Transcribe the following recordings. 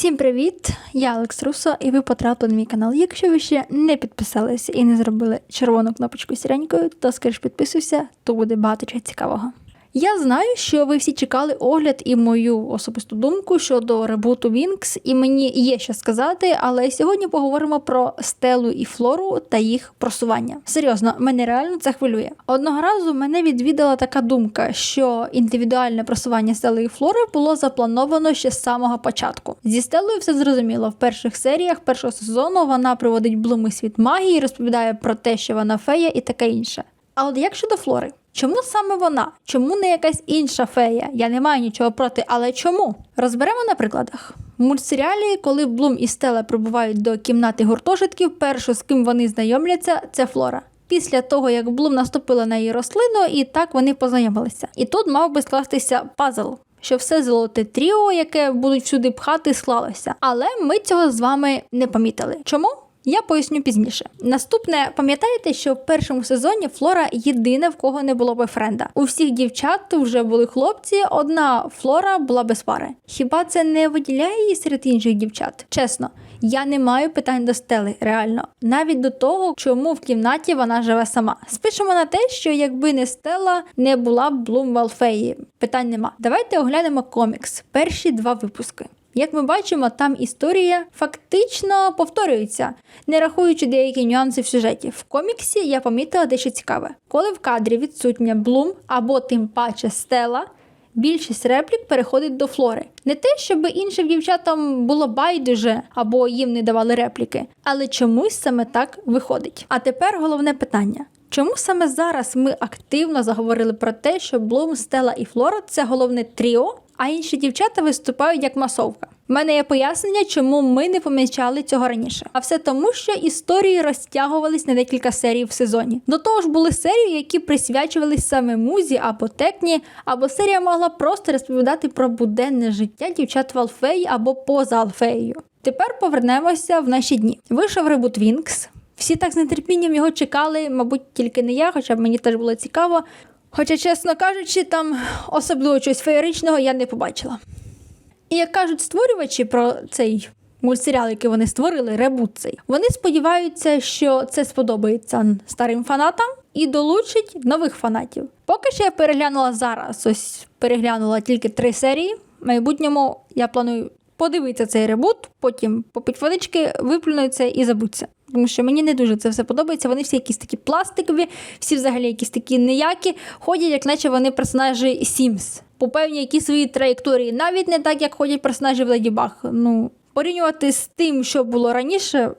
Всім привіт! Я Алекс Русо, і ви потрапили на мій канал. Якщо ви ще не підписалися і не зробили червону кнопочку сіренькою, то скоріш підписуйся, то буде багато чого цікавого. Я знаю, що ви всі чекали огляд і мою особисту думку щодо ребуту Вінкс, і мені є що сказати, але сьогодні поговоримо про стелу і флору та їх просування. Серйозно, мене реально це хвилює. Одного разу мене відвідала така думка, що індивідуальне просування стели і флори було заплановано ще з самого початку. Зі стелою все зрозуміло. В перших серіях першого сезону вона приводить блуми світ магії, розповідає про те, що вона фея і таке інше. А от як щодо флори? Чому саме вона? Чому не якась інша фея? Я не маю нічого проти, але чому? Розберемо на прикладах. В мультсеріалі, коли Блум і Стела прибувають до кімнати гуртожитків, перше, з ким вони знайомляться, це Флора. Після того, як Блум наступила на її рослину, і так вони познайомилися. І тут мав би скластися пазл. Що все золоте тріо, яке будуть всюди пхати, склалося. Але ми цього з вами не помітили. Чому? Я поясню пізніше. Наступне, пам'ятаєте, що в першому сезоні Флора єдина, в кого не було бойфренда. У всіх дівчат вже були хлопці, одна Флора була без пари. Хіба це не виділяє її серед інших дівчат? Чесно, я не маю питань до стели, реально. Навіть до того, чому в кімнаті вона живе сама. Спишемо на те, що якби не стела, не була б Блум Валфеї. Питань нема. Давайте оглянемо комікс. Перші два випуски. Як ми бачимо, там історія фактично повторюється, не рахуючи деякі нюанси в сюжеті. В коміксі я помітила дещо цікаве. Коли в кадрі відсутня Блум або тим паче Стела, більшість реплік переходить до Флори. Не те, щоб іншим дівчатам було байдуже або їм не давали репліки, але чомусь саме так виходить. А тепер головне питання. Чому саме зараз ми активно заговорили про те, що Блум, Стела і Флора це головне тріо, а інші дівчата виступають як масовка? У мене є пояснення, чому ми не помічали цього раніше. А все тому, що історії розтягувались на декілька серій в сезоні. До того ж, були серії, які присвячувались саме музі або текні, або серія могла просто розповідати про буденне життя дівчат в Алфеї або поза Алфеєю. Тепер повернемося в наші дні. Вийшов ребут Вінкс. Всі так з нетерпінням його чекали, мабуть, тільки не я, хоча б мені теж було цікаво. Хоча, чесно кажучи, там особливо чогось феєричного я не побачила. І як кажуть створювачі про цей мультсеріал, який вони створили, ребут цей, вони сподіваються, що це сподобається старим фанатам і долучить нових фанатів. Поки що я переглянула зараз, ось переглянула тільки три серії. В майбутньому я планую подивитися цей ребут, потім попить водички, виплюнуться і забудься. Тому що мені не дуже це все подобається. Вони всі якісь такі пластикові, всі взагалі якісь такі ніякі, ходять, як наче вони персонажі Sims. По певній якій своїй траєкторії. Навіть не так, як ходять персонажі в Леді Баг. Ну, порівнювати з тим, що було раніше,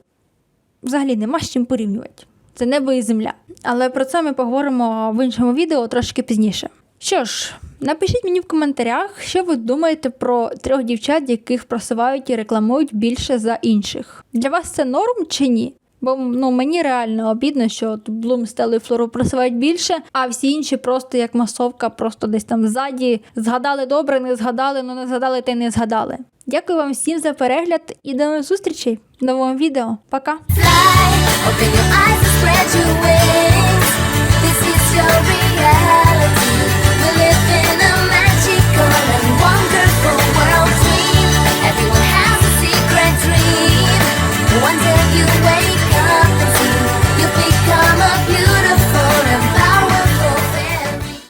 взагалі нема з чим порівнювати. Це небо і земля. Але про це ми поговоримо в іншому відео трошки пізніше. Що ж, напишіть мені в коментарях, що ви думаєте про трьох дівчат, яких просувають і рекламують більше за інших. Для вас це норм чи ні? Бо ну мені реально обідно, що от Блум, Стелла і Флору просувають більше, а всі інші просто як масовка, просто десь там ззаді згадали добре, не згадали, ну не згадали та й не згадали. Дякую вам всім за перегляд і до нових зустрічей в новому відео. Пока! Fly, open your eyes and.